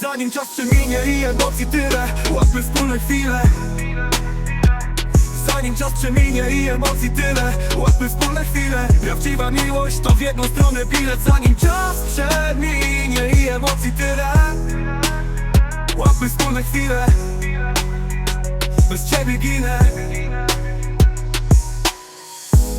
Zanim czas przeminie i emocji tyle Łapmy wspólne chwile. Zanim czas przeminie i emocji tyle Łapmy wspólne chwile. Prawdziwa miłość to w jedną stronę bilet. Zanim czas przeminie i emocji tyle Łapmy wspólne chwile. Bez ciebie ginę.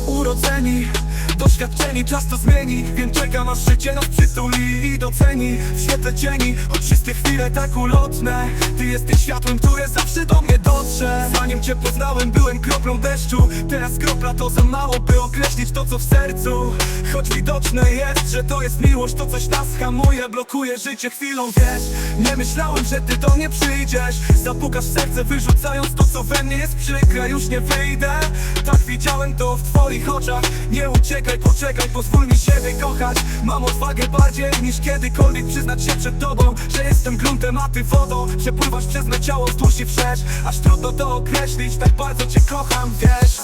Urodzeni, doświadczeni, czas to zmieni. Wiem czekam aż życie nas przytuli i doceni W świetle cieni, choć wszystkie chwile tak ulotne. Ty jesteś światłem, które zawsze do mnie dotrze cię poznałem, byłem kroplą deszczu. Teraz kropla to za mało, by określić to co w sercu. Choć widoczne jest, że to jest miłość To coś nas hamuje, blokuje życie chwilą, wiesz. Nie myślałem, że ty do mnie przyjdziesz. Zapukasz serce, wyrzucając to co we mnie jest przykre. Już nie wyjdę, tak widziałem to w twoich oczach. Nie uciekaj, poczekaj, pozwól mi siebie kochać. Mam odwagę bardziej niż kiedykolwiek przyznać się przed tobą Że jestem gruntem, a ty wodą. Że pływasz przez me ciało wzdłuż i wszerz. Aż trudno to określić, tak bardzo cię kocham, wiesz?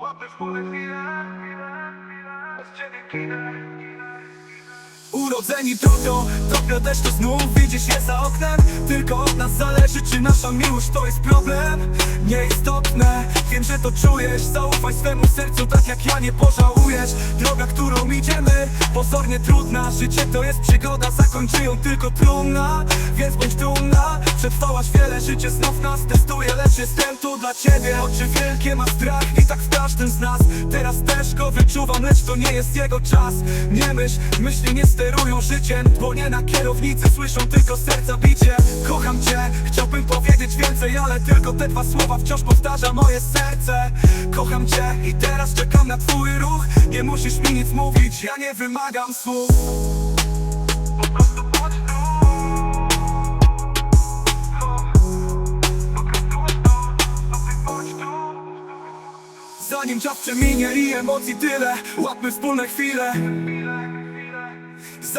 Łapy wspólne chwile, bez ciebie ginę Urodzeni drogą, drobne deszczu znów widzisz je za oknem. Tylko od nas zależy, czy nasza miłość to jest problem. Nieistotne, wiem, że to czujesz. Zaufaj swemu sercu, tak jak ja nie pożałujesz. Droga, którą idziemy, pozornie trudna. Życie to jest przygoda, zakończy ją tylko trumna. Więc bądź dumna, przetrwałaś wiele. Życie znów nas testuje, lecz jestem tu dla ciebie. Oczy wielkie, ma strach i tak w każdym z nas. Teraz też go wyczuwam, lecz to nie jest jego czas. Nie myśl, myśli nie sterują życiem Bo nie na kierownicy słyszą tylko serca bicie powiedzieć więcej Ale tylko te dwa słowa wciąż powtarza moje serce. Kocham cię i teraz czekam na twój ruch. Nie musisz mi nic mówić, ja nie wymagam słów. Zanim czas przeminie i emocji tyle Łapmy wspólne chwile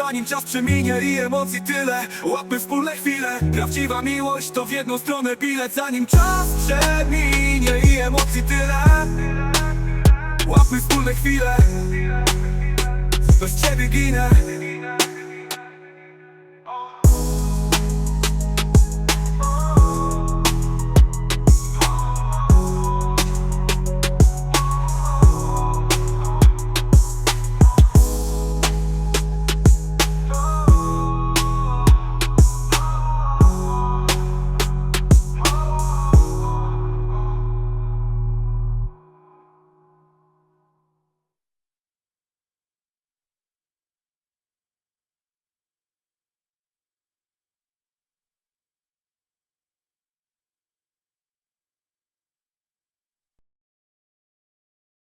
Zanim czas przeminie i emocji tyle. Łapmy wspólne chwile Prawdziwa miłość to w jedną stronę bilet. Zanim czas przeminie i emocji tyle. Łapmy wspólne chwile. Bez ciebie ginę